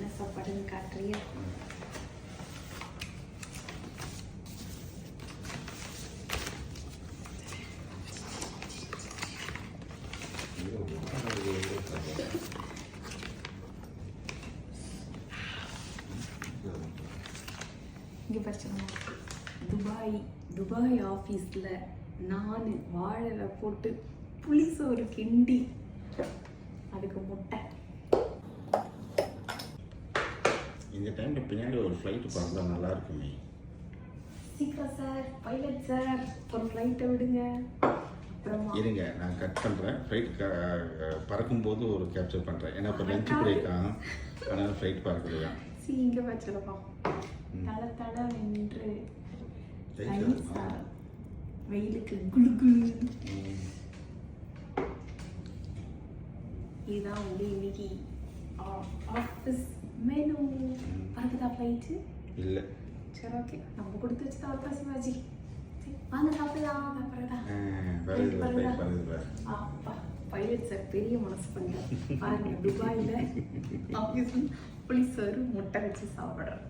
என்ன சாப்பாடுன்னு காட்டுறியா? இங்கே பிரச்சனை துபாய் துபாய் ஆஃபீஸில் நான் வாழலை போட்டு புளிசோறு கிண்டி அதுக்கு முட்டை. இந்த டைம்ல பின்னாடி ஒரு ஃப்ளைட் பறந்தா நல்லா இருக்குமே. சீக்கிரம் சார் பைலட் சார் ஒரு ஃப்ளைட்டை விடுங்க. இருங்க நான் கட் பண்ணுறேன் ஃப்ளைட் பறக்கும்போது ஒரு கேப்சர் பண்ணுறேன் ஏன்னா இப்போ லஞ்ச் பிரேக்கா அதனால் ஃப்ளைட் பறக்கலையா? சி இங்கே வச்சிருப்போம் தலை தலை நின்று. வெயிலுக்கு குளு குளு. இதுதான் வந்து இன்னைக்கு ஆஃபீஸ் பறக்குதா ஃப்ளைட்டு இல்லை சரி ஓகே நம்ம கொடுத்து வச்சு தான் சிவாஜி சரி, வாங்க சாப்பிடலாம் வருது பாரு அப்பா பைலட் சார் பெரிய மனசு பண்ணல பாருங்க துபாயில் ஆஃபீஸ் புளிசோறு முட்டை வச்சு சாப்பிட்றேன்